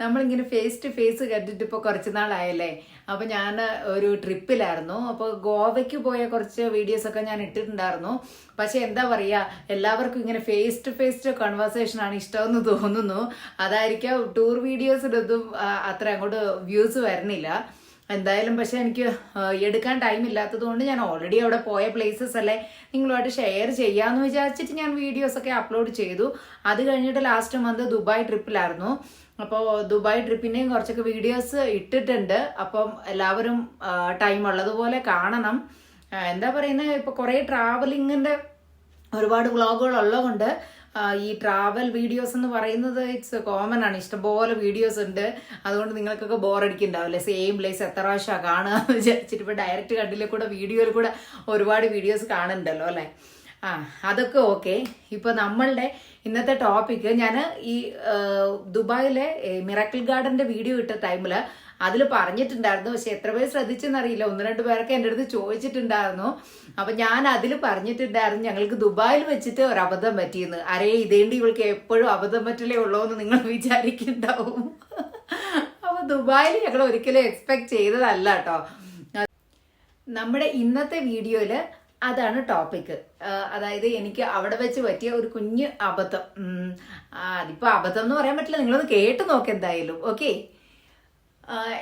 നമ്മളിങ്ങനെ face to face കണ്ടിട്ട് ഇപ്പോൾ കുറച്ച് നാളായല്ലേ? അപ്പോൾ ഞാൻ ഒരു ട്രിപ്പിലായിരുന്നു അപ്പോൾ ഗോവയ്ക്ക് പോയ കുറച്ച് വീഡിയോസ് ഒക്കെ ഞാൻ ഇട്ടിട്ടുണ്ടായിരുന്നു. പക്ഷേ എന്താ പറയുക എല്ലാവർക്കും ഇങ്ങനെ ഫേസ് ടു ഫേസ് കൺവേഴ്സേഷൻ ആണ് ഇഷ്ടമെന്ന് തോന്നുന്നു. അതായിരിക്കാം ടൂർ വീഡിയോസിനൊന്നും ആ, അത്ര അങ്ങോട്ട് വ്യൂസ് വരുന്നില്ല. എന്തായാലും പക്ഷെ എനിക്ക് എടുക്കാൻ ടൈം ഇല്ലാത്തത് കൊണ്ട് ഞാൻ ഓൾറെഡി അവിടെ പോയ പ്ലേസസ് അല്ലേ നിങ്ങളുമായിട്ട് ഷെയർ ചെയ്യാമെന്ന് വിചാരിച്ചിട്ട് ഞാൻ വീഡിയോസ് ഒക്കെ അപ്ലോഡ് ചെയ്തു. അത് കഴിഞ്ഞിട്ട് ലാസ്റ്റ് മന്ത് ദുബായ് ട്രിപ്പിലായിരുന്നു അപ്പോൾ ദുബായ് ട്രിപ്പിന്റെയും കുറച്ചൊക്കെ വീഡിയോസ് ഇട്ടിട്ടുണ്ട്. അപ്പം എല്ലാവരും ടൈം ഉള്ളതുപോലെ കാണണം. എന്താ പറയുന്നത് ഇപ്പോൾ കുറേ ട്രാവലിങ്ങിന്റെ ഒരുപാട് വ്ളോഗുകൾ ഉള്ളതുകൊണ്ട് ഈ ട്രാവൽ വീഡിയോസ് എന്ന് പറയുന്നത് ഇറ്റ്സ് കോമൺ ആണ്. ഇഷ്ടംപോലെ വീഡിയോസ് ഉണ്ട്. അതുകൊണ്ട് നിങ്ങൾക്കൊക്കെ ബോറടിക്കുന്നുണ്ടാവില്ലേ സെയിം പ്ലേസ് എത്ര പ്രാവശ്യമാണ് കാണുക എന്ന് വിചാരിച്ചിട്ട് ഇപ്പോൾ ഡയറക്റ്റ് കണ്ടിലെ കൂടെ വീഡിയോയിൽ കൂടെ ഒരുപാട് വീഡിയോസ് കാണുന്നുണ്ടല്ലോ അല്ലേ? ആ അതൊക്കെ ഓക്കെ ഇപ്പോൾ നമ്മളുടെ ഇന്നത്തെ ടോപ്പിക്ക് ഞാൻ ഈ ദുബായിലെ മിറാക്കിൾ ഗാർഡന്റെ വീഡിയോ ഇട്ട ടൈമിൽ അതിൽ പറഞ്ഞിട്ടുണ്ടായിരുന്നു. പക്ഷെ എത്ര പേര് ശ്രദ്ധിച്ചെന്നറിയില്ല. ഒന്ന് രണ്ട് പേരൊക്കെ എന്റെ അടുത്ത് ചോദിച്ചിട്ടുണ്ടായിരുന്നു. അപ്പൊ ഞാൻ അതിൽ പറഞ്ഞിട്ടുണ്ടായിരുന്നു ഞങ്ങൾക്ക് ദുബായിൽ വെച്ചിട്ട് ഒരു അബദ്ധം പറ്റിയെന്ന്. അരേ ഇതേണ്ടി ഇവൾക്ക് എപ്പോഴും അബദ്ധം പറ്റലേ ഉള്ളൂ എന്ന് നിങ്ങൾ വിചാരിക്കുന്നുണ്ടാവും. അപ്പൊ ദുബായിൽ ഞങ്ങൾ ഒരിക്കലും എക്സ്പെക്ട് ചെയ്തതല്ല കേട്ടോ. നമ്മുടെ ഇന്നത്തെ വീഡിയോയിൽ അതാണ് ടോപ്പിക് അതായത് എനിക്ക് അവിടെ വെച്ച് പറ്റിയ ഒരു കുഞ്ഞ് അബദ്ധം. അതിപ്പോ അബദ്ധം എന്ന് പറയാൻ പറ്റില്ല. നിങ്ങളൊന്ന് കേട്ട് നോക്ക് എന്തായാലും. ഓക്കെ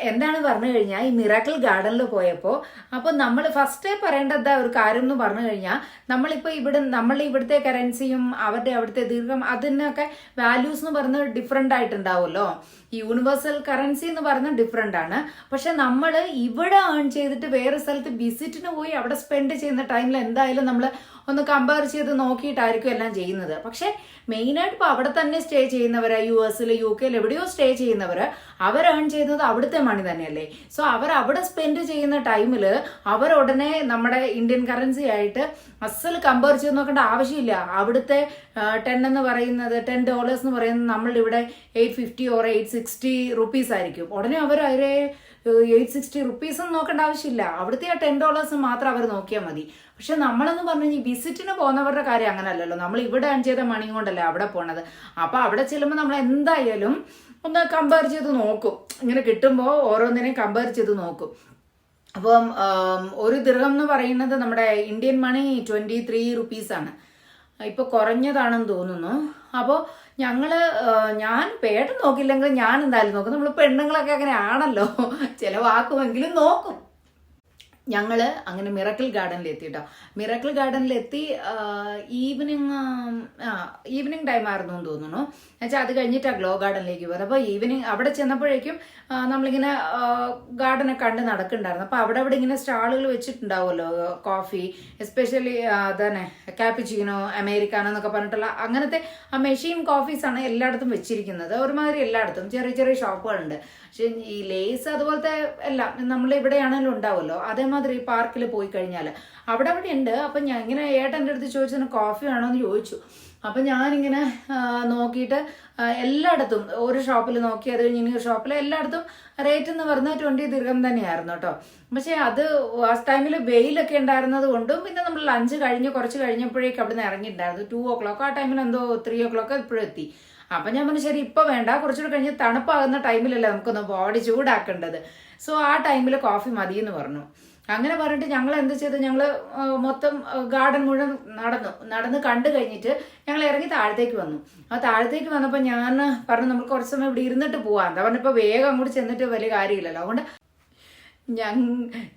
എന്താണ് പറഞ്ഞു കഴിഞ്ഞാൽ ഈ മിറാക്കിൾ ഗാർഡനിൽ പോയപ്പോൾ അപ്പോൾ നമ്മൾ ഫസ്റ്റ് പറയേണ്ടത് ഒരു കാര്യം എന്ന് പറഞ്ഞു കഴിഞ്ഞാൽ നമ്മളിപ്പോൾ ഇവിടെ നമ്മൾ ഇവിടുത്തെ കറൻസിയും അവരുടെ അവിടുത്തെ ദീർഘം അതിനൊക്കെ വാല്യൂസ് എന്ന് പറയുന്നത് ഡിഫറെന്റ് ആയിട്ടുണ്ടാവുമല്ലോ. യൂണിവേഴ്സൽ കറൻസി എന്ന് പറയുന്നത് ഡിഫറെന്റ് ആണ്. പക്ഷെ നമ്മൾ ഇവിടെ ഏൺ ചെയ്തിട്ട് വേറെ സ്ഥലത്ത് വിസിറ്റിന് പോയി അവിടെ സ്പെൻഡ് ചെയ്യുന്ന ടൈമിൽ എന്തായാലും നമ്മൾ ഒന്ന് കമ്പയർ ചെയ്ത് നോക്കിയിട്ടായിരിക്കും എല്ലാം ചെയ്യുന്നത്. പക്ഷേ മെയിനായിട്ട് ഇപ്പോൾ അവിടെ തന്നെ സ്റ്റേ ചെയ്യുന്നവർ യു എസിൽ യു കെയിൽ എവിടെയോ സ്റ്റേ ചെയ്യുന്നവർ അവർ ഏൺ ചെയ്യുന്നത് അവിടുത്തെ മണി തന്നെയല്ലേ? സോ അവർ അവിടെ സ്പെൻഡ് ചെയ്യുന്ന ടൈമിൽ അവർ ഉടനെ നമ്മുടെ ഇന്ത്യൻ കറൻസി ആയിട്ട് അസൽ കമ്പയർ ചെയ്ത് നോക്കേണ്ട ആവശ്യമില്ല. അവിടുത്തെ ടെൻ എന്ന് പറയുന്നത് ടെൻ ഡോളേഴ്സ് എന്ന് പറയുന്നത് നമ്മളിവിടെ eight fifty or eight sixty rupees ആയിരിക്കും. ഉടനെ അവർ അവരെ എയ്റ്റ് സിക്സ്റ്റി റുപ്പീസ് ഒന്നും നോക്കേണ്ട ആവശ്യമില്ല. അവിടുത്തെ ആ ടെൻ ഡോളേഴ്സ് മാത്രം അവർ നോക്കിയാൽ മതി. പക്ഷെ നമ്മളെന്ന് പറഞ്ഞു കഴിഞ്ഞാൽ വിസിറ്റിന് പോകുന്നവരുടെ കാര്യം അങ്ങനല്ലല്ലോ. നമ്മൾ ഇവിടെ ഏൺ ചെയ്ത മണി കൊണ്ടല്ലേ അവിടെ പോണത്. അപ്പൊ അവിടെ ചെല്ലുമ്പോൾ നമ്മൾ എന്തായാലും ഒന്ന് കമ്പയർ ചെയ്ത് നോക്കും. ഇങ്ങനെ കിട്ടുമ്പോൾ ഓരോന്നിനെയും കമ്പയർ ചെയ്ത് നോക്കും. അപ്പം ഒരു ദൃഹം എന്ന് പറയുന്നത് നമ്മുടെ ഇന്ത്യൻ മണി ട്വന്റി ത്രീ റുപ്പീസാണ് ഇപ്പൊ കുറഞ്ഞതാണെന്ന് തോന്നുന്നു. അപ്പോൾ ഞങ്ങൾ ഞാൻ പേട്ട നോക്കില്ലെങ്കിൽ ഞാൻ എന്തായാലും നോക്കും. നമ്മൾ പെണ്ണുങ്ങളൊക്കെ അങ്ങനെ ആണല്ലോ ചില ചിലവാക്കുമെങ്കിലും നോക്കും. ഞങ്ങൾ അങ്ങനെ മിറക്കിൾ ഗാർഡനിൽ എത്തി കേട്ടോ മിറക്കിൾ ഗാർഡനിൽ എത്തി ഈവനിങ് ആ ഈവനിങ് ടൈം ആയിരുന്നു എന്ന് തോന്നുന്നു. എന്നുവെച്ചാൽ അത് കഴിഞ്ഞിട്ടാണ് ഗ്ലോ ഗാർഡനിലേക്ക് പോയത്. അപ്പോൾ ഈവനിങ് അവിടെ ചെന്നപ്പോഴേക്കും നമ്മളിങ്ങനെ ഗാർഡനെ കണ്ട് നടക്കുന്നുണ്ടായിരുന്നു. അപ്പോൾ അവിടെ അവിടെ ഇങ്ങനെ സ്റ്റാളുകൾ വെച്ചിട്ടുണ്ടാവുമല്ലോ കോഫി എസ്പെഷ്യലി അതന്നെ കാപ്പിച്ചീനോ അമേരിക്കാനോ എന്നൊക്കെ പറഞ്ഞിട്ടുള്ള അങ്ങനത്തെ ആ മെഷീൻ കോഫീസാണ് എല്ലായിടത്തും വെച്ചിരിക്കുന്നത്. ഒരുമാതിരി എല്ലായിടത്തും ചെറിയ ചെറിയ ഷോപ്പുകളുണ്ട് പക്ഷേ ഈ ലേസ് അതുപോലത്തെ എല്ലാം നമ്മൾ ഇവിടെയാണെങ്കിലും ഉണ്ടാവുമല്ലോ. അതേമാതിരി പാർക്കിൽ പോയി കഴിഞ്ഞാൽ അവിടെ അവിടെ ഉണ്ട്. അപ്പം ഞാൻ ഇങ്ങനെ ഏട്ടന്റെ അടുത്ത് ചോദിച്ചതിന് കോഫി വേണോ എന്ന് ചോദിച്ചു. അപ്പം ഞാനിങ്ങനെ നോക്കിയിട്ട് എല്ലായിടത്തും ഒരു ഷോപ്പിൽ നോക്കി അത് കഴിഞ്ഞ് ഷോപ്പിൽ എല്ലായിടത്തും റേറ്റ് എന്ന് പറഞ്ഞാൽ ട്വന്റി ദീർഘം തന്നെയായിരുന്നു കേട്ടോ പക്ഷേ അത് ആ ടൈമിൽ വെയിലൊക്കെ ഉണ്ടായിരുന്നത് കൊണ്ടും പിന്നെ നമ്മൾ ലഞ്ച് കഴിഞ്ഞ് കുറച്ച് കഴിഞ്ഞപ്പോഴേക്കും അവിടെ നിന്ന് ഇറങ്ങിയിട്ടുണ്ടായിരുന്നു. ടു ഓ ക്ലോക്ക് ആ ടൈമിൽ എന്തോ ത്രീ ഓ ക്ലോക്ക് ഇപ്പോഴും എത്തി. അപ്പം ഞാൻ പറഞ്ഞു ശരി ഇപ്പോൾ വേണ്ട. കുറച്ചുകൂടെ കഴിഞ്ഞ് തണുപ്പാകുന്ന ടൈമിലല്ലേ നമുക്കൊന്ന് ബോഡി ചൂടാക്കേണ്ടത്? സോ ആ ടൈമിൽ കോഫി മതിയെന്ന് പറഞ്ഞു. അങ്ങനെ പറഞ്ഞിട്ട് ഞങ്ങൾ എന്ത് ചെയ്തു? ഞങ്ങൾ മൊത്തം ഗാർഡൻ മുഴുവൻ നടന്നു. നടന്ന് കണ്ടു കഴിഞ്ഞിട്ട് ഞങ്ങൾ ഇറങ്ങി താഴത്തേക്ക് വന്നു. ആ താഴത്തേക്ക് വന്നപ്പോൾ ഞാൻ പറഞ്ഞു നമ്മൾ കുറച്ച് സമയം ഇവിടെ ഇരുന്നിട്ട് പോവാം. എന്താ പറഞ്ഞപ്പോൾ വേഗം അങ്ങോട്ട് ചെന്നിട്ട് വലിയ കാര്യമില്ലല്ലോ. അതുകൊണ്ട് ഞങ്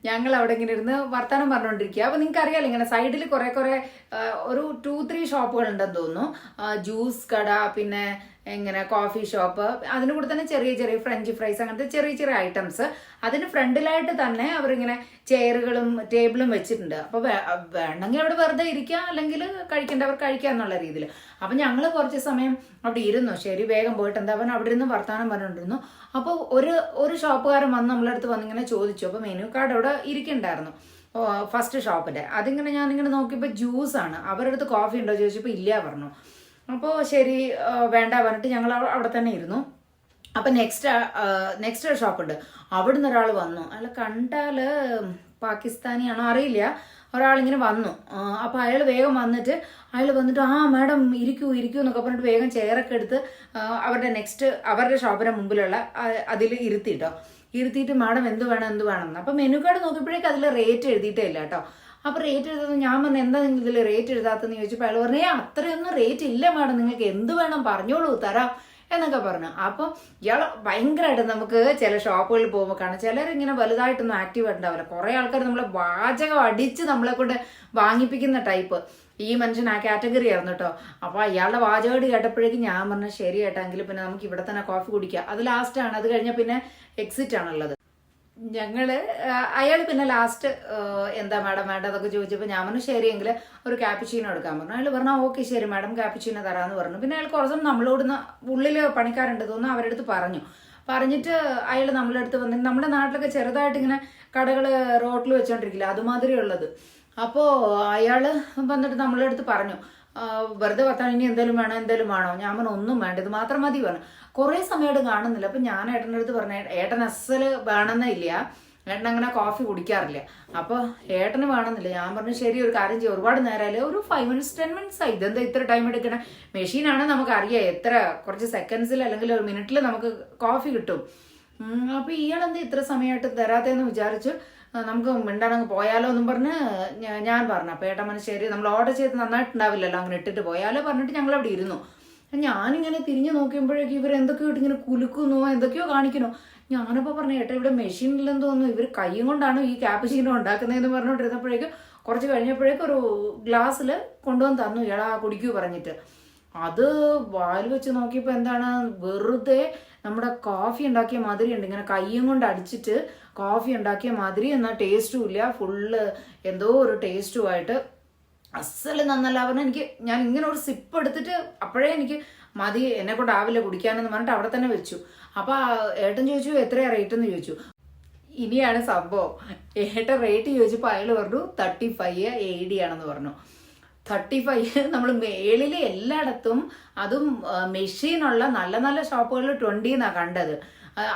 ഞങ്ങൾ അവിടെ ഇങ്ങനെ ഇരുന്ന് വർത്തമാനം പറഞ്ഞുകൊണ്ടിരിക്കുക അപ്പോൾ നിങ്ങൾക്ക് അറിയാലോ ഇങ്ങനെ സൈഡിൽ കുറേ കുറേ ഒരു ടു ത്രീ ഷോപ്പുകൾ ഉണ്ടെന്ന് തോന്നുന്നു. ജ്യൂസ് കട പിന്നെ ഇങ്ങനെ കോഫി ഷോപ്പ് അതിന് കൂടെ തന്നെ ചെറിയ ചെറിയ ഫ്രഞ്ച് ഫ്രൈസ് അങ്ങനത്തെ ചെറിയ ചെറിയ ഐറ്റംസ് അതിന് ഫ്രണ്ടിലായിട്ട് തന്നെ അവരിങ്ങനെ ചെയറുകളും ടേബിളും വെച്ചിട്ടുണ്ട്. അപ്പോൾ വേണമെങ്കിൽ അവിടെ വെറുതെ ഇരിക്കാം അല്ലെങ്കിൽ കഴിക്കേണ്ടവർ കഴിക്കാം എന്നുള്ള രീതിയിൽ അപ്പം ഞങ്ങൾ കുറച്ച് സമയം അവിടെ ഇരുന്നു. ശരി വേഗം പോയിട്ട് എന്താ പറഞ്ഞാൽ അവിടെ ഇരുന്ന് വർത്തമാനം പറഞ്ഞുകൊണ്ടിരുന്നു. അപ്പോൾ ഒരു ഒരു ഷോപ്പുകാരൻ വന്ന് നമ്മളെ അടുത്ത് വന്നിങ്ങനെ ചോദിച്ചു. അപ്പോൾ മെനു കാർഡ് അവിടെ ഇരിക്കണ്ടായിരുന്നു. ഫസ്റ്റ് ഷോപ്പിന്റെ അതിങ്ങനെ ഇങ്ങനെ നോക്കിയപ്പോൾ ജ്യൂസാണ് അവരുടെ അടുത്ത് കോഫി ഉണ്ടോ ചോദിച്ചപ്പോൾ ഇല്ല പറഞ്ഞു. അപ്പോൾ ശരി വേണ്ട പറഞ്ഞിട്ട് ഞങ്ങൾ അവിടെ തന്നെ ഇരുന്നു. അപ്പം നെക്സ്റ്റ് നെക്സ്റ്റ് ഒരു ഷോപ്പുണ്ട് അവിടുന്ന് ഒരാൾ വന്നു. അയാൾ കണ്ടാൽ പാകിസ്ഥാനിയാണോ അറിയില്ല. ഒരാളിങ്ങനെ വന്നു. അപ്പോൾ അയാൾ വേഗം വന്നിട്ട് അയാൾ വന്നിട്ട് ആ മാഡം ഇരിക്കൂ ഇരിക്കൂ എന്നൊക്കെ പറഞ്ഞിട്ട് വേഗം ചെയറൊക്കെ എടുത്ത് അവരുടെ നെക്സ്റ്റ് അവരുടെ ഷോപ്പിന്റെ മുമ്പിലുള്ള അതിൽ ഇരുത്തിട്ടോ. ഇരുത്തിയിട്ട് മാഡം എന്ത് വേണം എന്ത് വേണം അപ്പം മെനു കാർഡ് നോക്കിയപ്പോഴേക്ക് അതിൽ റേറ്റ് എഴുതിയിട്ടേ ഇല്ല കേട്ടോ. അപ്പോൾ റേറ്റ് എഴുതാത്ത ഞാൻ പറഞ്ഞു എന്താ നിങ്ങൾ ഇതിൽ റേറ്റ് എഴുതാത്തെന്ന് ചോദിച്ചപ്പോൾ അയാൾ പറഞ്ഞു "ഏയ്, അത്രയൊന്നും റേറ്റ് ഇല്ല മാഡം നിങ്ങൾക്ക് എന്ത് വേണം പറഞ്ഞോളൂ തരാം എന്നൊക്കെ പറഞ്ഞു. അപ്പം ഇയാൾ ഭയങ്കരമായിട്ട് നമുക്ക് ചില ഷോപ്പുകളിൽ പോകുമ്പോൾ കാണാം. ചിലരിങ്ങനെ വലുതായിട്ടൊന്നും ആക്റ്റീവ് ഉണ്ടാവില്ല. കുറേ ആൾക്കാർ നമ്മളെ വാചകം അടിച്ച് നമ്മളെ കൊണ്ട് വാങ്ങിപ്പിക്കുന്ന ടൈപ്പ് ഈ മനുഷ്യൻ ആ കാറ്റഗറി ആയിരുന്നു കേട്ടോ അപ്പോൾ അയാളുടെ വാചകടി കേട്ടപ്പോഴേക്കും ഞാൻ പറഞ്ഞു ശരി ഏട്ടാങ്കിൽ പിന്നെ നമുക്ക് ഇവിടെ തന്നെ കോഫി കുടിക്കാം. അത് ലാസ്റ്റാണ് അത് കഴിഞ്ഞാൽ പിന്നെ എക്സിറ്റ് ആണുള്ളത്. ഞങ്ങൾ അയാൾ പിന്നെ ലാസ്റ്റ് എന്താ മാഡം വേണ്ട അതൊക്കെ ചോദിച്ചപ്പോൾ ഞാൻ പറഞ്ഞു ശരിയെങ്കിൽ ഒരു ക്യാപ്പിച്ചീനോ എടുക്കാൻ പറഞ്ഞു. അയാൾ പറഞ്ഞു ഓക്കെ ശരി മാഡം ക്യാപ്പിച്ചീനോ തരാമെന്ന് പറഞ്ഞു. പിന്നെ അയാൾ കുറച്ചും നമ്മളോട് ഉള്ളിൽ പണിക്കാരുണ്ട് തോന്നുന്നു അടുത്ത് പറഞ്ഞു. പറഞ്ഞിട്ട് അയാൾ നമ്മളെ അടുത്ത് വന്നിട്ട് നമ്മുടെ നാട്ടിലൊക്കെ ചെറുതായിട്ട് ഇങ്ങനെ കടകൾ റോട്ടിൽ വെച്ചോണ്ടിരിക്കില്ല അതുമാതിരി ഉള്ളത് അപ്പോൾ അയാൾ വന്നിട്ട് നമ്മളെ അടുത്ത് പറഞ്ഞു വെറുതെ വർത്താനം ഇനി എന്തേലും വേണോ എന്തേലും വേണോ. ഞാൻ പറഞ്ഞു ഒന്നും വേണ്ട ഇത് മാത്രം മതി പറഞ്ഞു. കുറേ സമയമായിട്ട് കാണുന്നില്ല. അപ്പം ഞാൻ ഏട്ടന്റെ അടുത്ത് പറഞ്ഞ ഏട്ടൻ അസൽ വേണമെന്നില്ല ഏട്ടൻ അങ്ങനെ കോഫി കുടിക്കാറില്ല. അപ്പോൾ ഏട്ടന് വേണമെന്നില്ല. ഞാൻ പറഞ്ഞു ശരി ഒരു കാര്യം ചെയ്യും. ഒരുപാട് നേരമല്ലേ ഒരു ഫൈവ് മിനിറ്റ്സ് ടെൻ മിനിറ്റ്സ് ആയി. ഇതെന്താ ഇത്ര ടൈം എടുക്കണേ? മെഷീനാണ് നമുക്ക് നമുക്കറിയാം. എത്ര കുറച്ച് സെക്കൻഡ്സിൽ അല്ലെങ്കിൽ ഒരു മിനിറ്റിൽ നമുക്ക് കോഫി കിട്ടും. അപ്പോൾ ഇയാളെന്താ ഇത്ര സമയമായിട്ട് തരാത്തേന്ന് വിചാരിച്ചു നമുക്ക് മിണ്ടാനങ്ങ് പോയാലോ എന്നും പറഞ്ഞ് ഞാൻ പറഞ്ഞു. അപ്പോൾ ഏട്ടമ്മ ശരി നമ്മൾ ഓർഡർ ചെയ്ത് നന്നായിട്ടുണ്ടാവില്ലല്ലോ അങ്ങനെ ഇട്ടിട്ട് പോയാലോ പറഞ്ഞിട്ട് ഞങ്ങൾ അവിടെ ഇരുന്നു. ഞാനിങ്ങനെ തിരിഞ്ഞു നോക്കിയപ്പോഴേക്കും ഇവർ എന്തൊക്കെയോ ഇട്ടിങ്ങനെ കുലുക്കുന്നു എന്തൊക്കെയോ കാണിക്കുന്നു. ഞാനപ്പോൾ പറഞ്ഞു ഏട്ടാ ഇവിടെ മെഷീനിലെന്ന് തോന്നുന്നു ഇവർ കൈയും കൊണ്ടാണ് ഈ ക്യാപ്പുചീനോ ഉണ്ടാക്കുന്നതെന്ന് പറഞ്ഞുകൊണ്ടിരുന്നപ്പോഴേക്കും കുറച്ച് കഴിഞ്ഞപ്പോഴേക്കും ഒരു ഗ്ലാസ്സിൽ കൊണ്ടുവന്ന് തന്നു ഇയാളാ കുടിക്കൂ പറഞ്ഞിട്ട്. അത് വാൽ വെച്ച് നോക്കിയപ്പോൾ എന്താണ്? വെറുതെ നമ്മുടെ കോഫി ഉണ്ടാക്കിയ മാതിരി ഉണ്ട് ഇങ്ങനെ കയ്യും കൊണ്ട് അടിച്ചിട്ട് കോഫി ഉണ്ടാക്കിയ മാതിരി എന്നാൽ ടേസ്റ്റും ഇല്ല. ഫുള്ള് എന്തോ ഒരു ടേസ്റ്റുമായിട്ട് അസൽ നന്നല്ല പറഞ്ഞാൽ എനിക്ക് ഞാൻ ഇങ്ങനെ ഒരു സിപ്പ് എടുത്തിട്ട് അപ്പോഴേ എനിക്ക് മതി എന്നെ കൊണ്ട് ആവില്ല കുടിക്കാനെന്ന് പറഞ്ഞിട്ട് അവിടെ തന്നെ വെച്ചു. അപ്പൊ ഏട്ടൻ ചോദിച്ചു എത്രയാ റേറ്റ് എന്ന് ചോദിച്ചു. ഇനിയാണ് സംഭവം. ഏട്ടൻ റേറ്റ് ചോദിച്ചപ്പോൾ അയാൾ പറഞ്ഞു തേർട്ടി ഫൈവ് എ ഡി ആണെന്ന് പറഞ്ഞു. തേർട്ടി ഫൈവ് നമ്മൾ മേളിൽ എല്ലായിടത്തും അതും മെഷീനുള്ള നല്ല നല്ല ഷോപ്പുകളിൽ ട്വന്റി എന്നാണ് കണ്ടത്.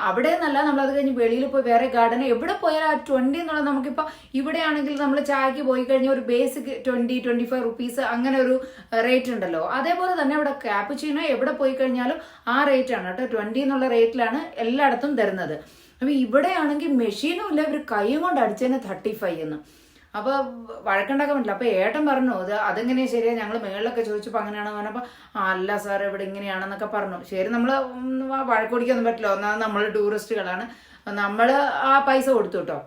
അവിടെ എന്നല്ല അത് കഴിഞ്ഞ് വെളിയിൽ പോയി വേറെ ഗാർഡൻ എവിടെ പോയാലും ആ ട്വന്റി എന്നുള്ളത് നമുക്കിപ്പോൾ ഇവിടെ ആണെങ്കിൽ നമ്മൾ ചായക്ക് പോയി കഴിഞ്ഞാൽ ഒരു basic twenty twenty five rupees അങ്ങനെ ഒരു റേറ്റ് ഉണ്ടല്ലോ. അതേപോലെ തന്നെ ഇവിടെ ക്യാപ്പുച്ചീനോ എവിടെ പോയി കഴിഞ്ഞാലും ആ റേറ്റ് ആണ് കേട്ടോ. ട്വന്റി എന്നുള്ള റേറ്റിലാണ് എല്ലായിടത്തും തരുന്നത്. അപ്പോൾ ഇവിടെ ആണെങ്കിൽ മെഷീനും ഇല്ല ഇവർ കൈയും കൊണ്ട് അടിച്ചതിന് തേർട്ടി ഫൈവ് എന്ന്. അപ്പൊ വഴക്കുണ്ടാക്കാൻ പറ്റില്ല അപ്പൊ ഏട്ടൻ പറഞ്ഞു അത് അതെങ്ങനെയാ ശരിയാ? ഞങ്ങൾ മേളിലൊക്കെ ചോദിച്ചപ്പോൾ അങ്ങനെയാണെന്ന് പറഞ്ഞപ്പോൾ അല്ല സാർ ഇവിടെ ഇങ്ങനെയാണെന്നൊക്കെ പറഞ്ഞു. ശരി നമ്മൾ വഴക്കൊടിക്കൊന്നും പറ്റില്ല. ഒന്നാമത് നമ്മൾ ടൂറിസ്റ്റുകളാണ്. നമ്മൾ ആ പൈസ കൊടുത്തു കേട്ടോ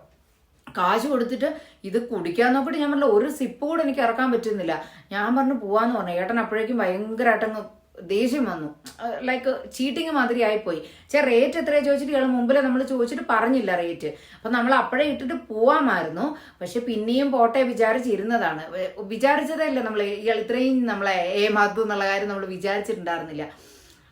കാശ് കൊടുത്തിട്ട് ഇത് കുടിക്കാൻ നോക്കിയിട്ട് ഞാൻ പറഞ്ഞു ഒരു സിപ്പ് കൂടെ എനിക്ക് ഇറക്കാൻ പറ്റുന്നില്ല. ഞാൻ പറഞ്ഞു പോവാന്ന് പറഞ്ഞു. ഏട്ടൻ അപ്പോഴേക്കും ഭയങ്കരമായിട്ടങ്ങ് ദേഷ്യം വന്നു. ലൈക്ക് ചീറ്റിങ് മാതിരി ആയിപ്പോയി. ചേ റേറ്റ് എത്രയാ ചോദിച്ചിട്ട് ഇയാൾ മുമ്പിൽ നമ്മൾ ചോദിച്ചിട്ട് പറഞ്ഞില്ല റേറ്റ് അപ്പൊ നമ്മൾ അപ്പോഴേ ഇട്ടിട്ട് പോവാമായിരുന്നു. പക്ഷെ പിന്നെയും പോട്ടെ വിചാരിച്ചിരുന്നതാണ്. വിചാരിച്ചതല്ല നമ്മൾ ഇയാൾ ഇത്രയും നമ്മളെ ഏമാത്തു എന്നുള്ള കാര്യം നമ്മൾ വിചാരിച്ചിട്ടുണ്ടായിരുന്നില്ല.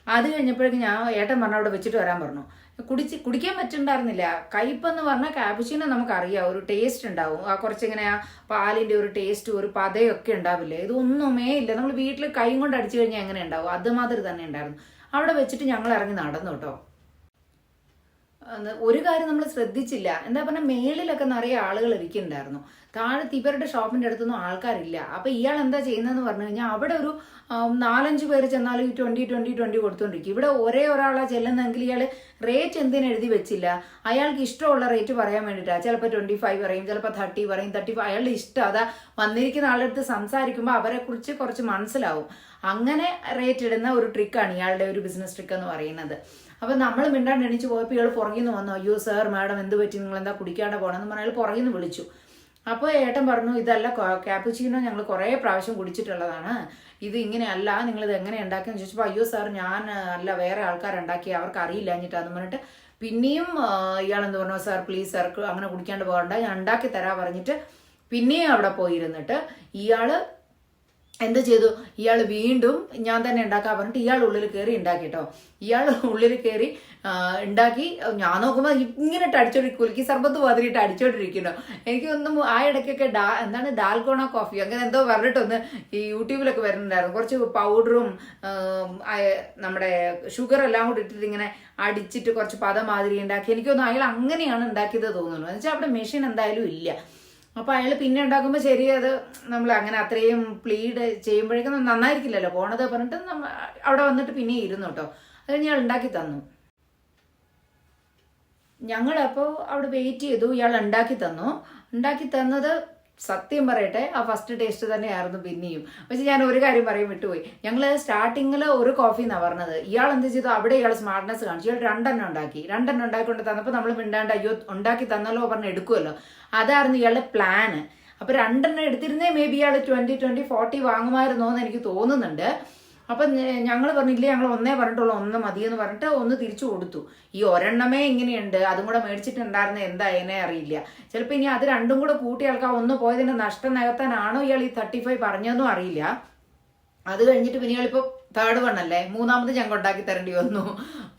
അത് കഴിഞ്ഞപ്പോഴേക്കും ഞാൻ ഏട്ടൻ പറഞ്ഞു അവിടെ വെച്ചിട്ട് വരാൻ പറഞ്ഞു. കുടിച്ച് കുടിക്കാൻ പറ്റുന്നുണ്ടായിരുന്നില്ല കയ്പെന്ന് പറഞ്ഞാൽ കാപ്പുച്ചീനോ നമുക്കറിയാം. ഒരു ടേസ്റ്റ് ഉണ്ടാവും. ആ കുറച്ചിങ്ങനെ ആ പാലിന്റെ ഒരു ടേസ്റ്റ് ഒരു പതയൊക്കെ ഉണ്ടാവില്ലേ? ഇതൊന്നുമേ ഇല്ല. നമ്മൾ വീട്ടിൽ കൈയും കൊണ്ട് അടിച്ചു കഴിഞ്ഞാൽ എങ്ങനെ ഉണ്ടാവും? അതുമാതിരി തന്നെ ഉണ്ടായിരുന്നു. അവിടെ വെച്ചിട്ട് ഞങ്ങൾ ഇറങ്ങി നടന്നു കേട്ടോ. ഒരു കാര്യം നമ്മൾ ശ്രദ്ധിച്ചില്ല. എന്താ പറഞ്ഞാൽ മേളിലൊക്കെ നിറയെ ആളുകൾ ഇരിക്കുന്നുണ്ടായിരുന്നു. താഴെ ഇവരുടെ ഷോപ്പിന്റെ അടുത്തൊന്നും ആൾക്കാരില്ല. അപ്പൊ ഇയാൾ എന്താ ചെയ്യുന്നതെന്ന് പറഞ്ഞു കഴിഞ്ഞാൽ അവിടെ ഒരു നാലഞ്ച് പേര് ചെന്നാലും ഈ ട്വന്റി ട്വന്റി ട്വന്റി കൊടുത്തോണ്ടിരിക്കും. ഇവിടെ ഒരേ ഒരാളാ ചെല്ലുന്നെങ്കിൽ ഇയാൾ റേറ്റ് എന്തിനു എഴുതി വെച്ചില്ല? അയാൾക്ക് ഇഷ്ടമുള്ള റേറ്റ് പറയാൻ വേണ്ടിയിട്ടാണ് ചിലപ്പോൾ ട്വന്റി ഫൈവ് പറയും ചിലപ്പോൾ തേർട്ടി പറയും തേർട്ടി ഫൈവ് അയാളുടെ ഇഷ്ടം അതാ. വന്നിരിക്കുന്ന ആളുടെ അടുത്ത് സംസാരിക്കുമ്പോൾ അവരെ കുറിച്ച് കുറച്ച് മനസ്സിലാവും. അങ്ങനെ റേറ്റ് ഇടുന്ന ഒരു ട്രിക്കാണ് ഇയാളുടെ ഒരു ബിസിനസ് ട്രിക്ക് എന്ന് പറയുന്നത്. അപ്പൊ നമ്മൾ മിണ്ടാണ്ട് എണീച്ച് പോയപ്പോൾ ഇയാൾ പുറകിൽ നിന്ന് വന്നു അയ്യോ സാർ മാഡം എന്ത് പറ്റി? നിങ്ങൾ എന്താ കുടിക്കാണ്ട് പോകണമെന്ന് പറഞ്ഞാൽ പുറകിൽ നിന്ന് വിളിച്ചു. അപ്പോൾ ഏട്ടൻ പറഞ്ഞു ഇതല്ല ക്യാപ്പുച്ചീനോ ഞങ്ങൾ കുറേ പ്രാവശ്യം കുടിച്ചിട്ടുള്ളതാണ്. ഇത് ഇങ്ങനെയല്ല നിങ്ങളിത് എങ്ങനെ ഉണ്ടാക്കിയെന്ന് ചോദിച്ചപ്പോൾ അയ്യോ സാർ ഞാൻ അല്ല വേറെ ആൾക്കാരുണ്ടാക്കി അവർക്ക് അറിയില്ല എന്നിട്ടാന്ന് പറഞ്ഞിട്ട് പിന്നെയും ഇയാൾ എന്ത് പറഞ്ഞു സാർ പ്ലീസ് സാർക്ക് അങ്ങനെ കുടിക്കാണ്ട് പോകണ്ട ഞാൻ ഉണ്ടാക്കി തരാ പറഞ്ഞിട്ട് പിന്നെയും അവിടെ പോയിരുന്നിട്ട് ഇയാൾ എന്ത് ചെയ്തു? ഇയാൾ വീണ്ടും ഞാൻ തന്നെ ഉണ്ടാക്കാൻ പറഞ്ഞിട്ട് ഇയാൾ ഉള്ളിൽ കയറി ഉണ്ടാക്കി കേട്ടോ ഇയാൾ ഉള്ളിൽ കയറി ഉണ്ടാക്കി. ഞാൻ നോക്കുമ്പോൾ ഇങ്ങനെ അടിച്ചോണ്ടിരിക്കും അടിച്ചോണ്ടി കുലുക്കി സർബത്ത് മാതിരിയിട്ട് അടിച്ചോണ്ടിരിക്കുന്നു ഒന്ന് ആ ഇടയ്ക്കൊക്കെ ഡാ എന്താണ് ഡാൽഗോണ കോഫി അങ്ങനെ എന്തോ പറഞ്ഞിട്ടൊന്ന് ഈ യൂട്യൂബിലൊക്കെ വരുന്നുണ്ടായിരുന്നു. കുറച്ച് പൗഡറും നമ്മുടെ ഷുഗർ എല്ലാം കൂടി ഇട്ടിട്ട് ഇങ്ങനെ അടിച്ചിട്ട് കുറച്ച് പദം മാതിരി ഉണ്ടാക്കി. എനിക്കൊന്നും അയാൾ അങ്ങനെയാണ് ഉണ്ടാക്കിയത് തോന്നുന്നു. എന്നുവെച്ചാൽ അവിടെ മെഷീൻ എന്തായാലും ഇല്ല. അപ്പോൾ അയാൾ പിന്നെ ഉണ്ടാക്കുമ്പോൾ ശരി അത് നമ്മൾ അങ്ങനെ അത്രയും പ്ലീഡ് ചെയ്യുമ്പോഴേക്കും നന്നായിരിക്കില്ലല്ലോ. പോണത് പറഞ്ഞിട്ട് നമ്മ അവിടെ വന്നിട്ട് പിന്നെ ഇരുന്നു കേട്ടോ അത് ഞാൻ ഉണ്ടാക്കി തന്നു. ഞങ്ങളപ്പോൾ അവിടെ വെയിറ്റ് ചെയ്തു. ഇയാൾ ഉണ്ടാക്കി തന്നു. ഉണ്ടാക്കി തന്നത് സത്യം പറയട്ടെ ആ ഫസ്റ്റ് ടേസ്റ്റ് തന്നെയായിരുന്നു പിന്നെയും. പക്ഷെ ഞാൻ ഒരു കാര്യം പറയും വിട്ടുപോയി. ഞങ്ങൾ സ്റ്റാർട്ടിങ്ങിൽ ഒരു കോഫി എന്നാണ് പറഞ്ഞത്. ഇയാൾ എന്ത് ചെയ്തു? അവിടെ ഇയാൾ സ്മാർട്ട്നെസ് കാണിച്ചു. ഇയാൾ രണ്ടെണ്ണം ഉണ്ടാക്കി. രണ്ടെണ്ണം ഉണ്ടാക്കിക്കൊണ്ട് തന്നപ്പോൾ നമ്മൾ മിണ്ടാണ്ട് അയ്യോ ഉണ്ടാക്കി തന്നല്ലോ പറഞ്ഞ് എടുക്കുമല്ലോ അതായിരുന്നു ഇയാളുടെ പ്ലാന് അപ്പോൾ രണ്ടെണ്ണം എടുത്തിരുന്നേ മേ ബി ഇയാൾ ട്വന്റി ട്വന്റി ഫോർട്ടി വാങ്ങുമായിരുന്നോ എന്ന് എനിക്ക് തോന്നുന്നുണ്ട്. അപ്പൊ ഞങ്ങൾ പറഞ്ഞില്ലേ ഞങ്ങൾ ഒന്നേ പറഞ്ഞിട്ടുള്ളൂ ഒന്ന് മതിയെന്ന് പറഞ്ഞിട്ട് ഒന്ന് തിരിച്ചു കൊടുത്തു. ഈ ഒരെണ്ണമേ ഇങ്ങനെയുണ്ട് അതും കൂടെ മേടിച്ചിട്ടുണ്ടായിരുന്ന എന്താ എന്നെ അറിയില്ല. ചിലപ്പോൾ ഇനി അത് രണ്ടും കൂടെ കൂട്ടി ആൾക്കാർ ഒന്ന് പോയതിന്റെ നഷ്ടം നികത്താനാണോ ഇയാൾ ഈ തേർട്ടി ഫൈവ് പറഞ്ഞതെന്നും അറിയില്ല. അത് കഴിഞ്ഞിട്ട് പിന്നെ ഇയാളിപ്പോ തേർഡ് വൺ അല്ലേ? മൂന്നാമത് ഞങ്ങൾ ഉണ്ടാക്കി തരേണ്ടി വന്നു.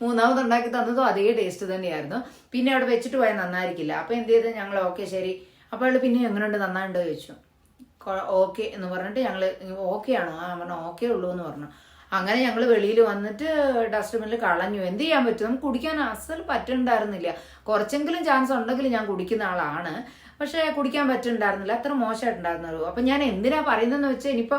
മൂന്നാമത് ഉണ്ടാക്കി തന്നതും അതേ ടേസ്റ്റ് തന്നെയായിരുന്നു. പിന്നെ അവിടെ വെച്ചിട്ട് പോയാൽ നന്നായിരിക്കില്ല. അപ്പൊ എന്ത് ചെയ്ത്? ഞങ്ങൾ ഓക്കെ ശരി. അപ്പോൾ അയാൾ പിന്നെ എങ്ങനെയുണ്ട് നന്നായിട്ട് ചോദിച്ചു. ഓക്കെ എന്ന് പറഞ്ഞിട്ട് ഞങ്ങൾ ഓക്കെ ആണോ. ആ പറഞ്ഞു ഓക്കെ ഉള്ളൂ എന്ന് പറഞ്ഞു. അങ്ങനെ ഞങ്ങൾ വെളിയിൽ വന്നിട്ട് ഡസ്റ്റ്ബിനിൽ കളഞ്ഞു. എന്ത് ചെയ്യാൻ പറ്റും? നമുക്ക് കുടിക്കാൻ അസൽ പറ്റുന്നുണ്ടായിരുന്നില്ല കുറച്ചെങ്കിലും ചാൻസ് ഉണ്ടെങ്കിൽ ഞാൻ കുടിക്കുന്ന ആളാണ്. പക്ഷെ കുടിക്കാൻ പറ്റുന്നുണ്ടായിരുന്നില്ല. അത്ര മോശമായിട്ടുണ്ടായിരുന്നുള്ളൂ. അപ്പൊ ഞാൻ എന്തിനാ പറയുന്നതെന്ന് വെച്ചാൽ ഇനിയിപ്പോ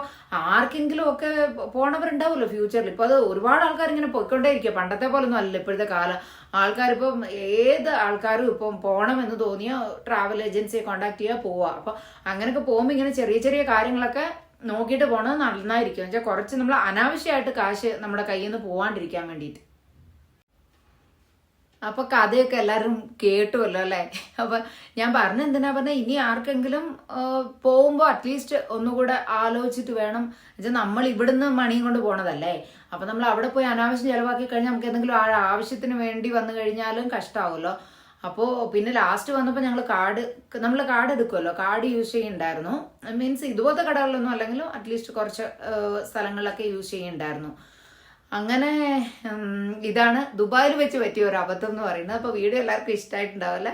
ആർക്കെങ്കിലും ഒക്കെ പോണവരുണ്ടാവുമല്ലോ ഫ്യൂച്ചറിൽ ഇപ്പൊ അത് ഒരുപാട് ആൾക്കാർ ഇങ്ങനെ പോയിക്കൊണ്ടേയിരിക്കുക പണ്ടത്തെ പോലെ ഒന്നും അല്ല ഇപ്പോഴത്തെ കാലം. ആൾക്കാരിപ്പം ഏത് ആൾക്കാരും ഇപ്പം പോകണമെന്ന് തോന്നിയ ട്രാവൽ ഏജൻസിയെ കോണ്ടാക്ട് ചെയ്യുക പോവുക അപ്പൊ അങ്ങനെയൊക്കെ പോകുമ്പോൾ ഇങ്ങനെ ചെറിയ ചെറിയ കാര്യങ്ങളൊക്കെ നോക്കിയിട്ട് പോണത് നന്നായിരിക്കും. എന്ന് വെച്ചാൽ കുറച്ച് നമ്മൾ അനാവശ്യമായിട്ട് കാശ് നമ്മുടെ കയ്യിൽ നിന്ന് പോവാണ്ടിരിക്കാൻ വേണ്ടിയിട്ട്. അപ്പൊ കഥയൊക്കെ എല്ലാവരും കേട്ടുമല്ലോ അല്ലെ? അപ്പൊ ഞാൻ പറഞ്ഞ എന്തിനാ പറഞ്ഞ ഇനി ആർക്കെങ്കിലും പോകുമ്പോൾ അറ്റ്ലീസ്റ്റ് ഒന്നുകൂടെ ആലോചിച്ചിട്ട് വേണം. വെച്ചാൽ നമ്മൾ ഇവിടുന്ന് മണിയും കൊണ്ട് പോണതല്ലേ? അപ്പൊ നമ്മൾ അവിടെ പോയി അനാവശ്യം ചെലവാക്കി കഴിഞ്ഞാൽ നമുക്ക് എന്തെങ്കിലും ആ ആവശ്യത്തിന് വേണ്ടി വന്നു കഴിഞ്ഞാലും കഷ്ടാവുമല്ലോ. അപ്പോൾ പിന്നെ ലാസ്റ്റ് വന്നപ്പോൾ ഞങ്ങൾ കാർഡ് നമ്മൾ കാർഡ് എടുക്കുമല്ലോ കാർഡ് യൂസ് ചെയ്യുന്നുണ്ടായിരുന്നു. മീൻസ് ഇതുപോലത്തെ കടകളിലൊന്നും അല്ലെങ്കിലും അറ്റ്ലീസ്റ്റ് കുറച്ച് സ്ഥലങ്ങളിലൊക്കെ യൂസ് ചെയ്യുന്നുണ്ടായിരുന്നു. അങ്ങനെ ഇതാണ് ദുബായിൽ വെച്ച് പറ്റിയ ഒരു അബദ്ധം എന്ന് പറയുന്നത്. അപ്പോൾ വീഡിയോ എല്ലാവർക്കും ഇഷ്ടമായിട്ടുണ്ടാവല്ലേ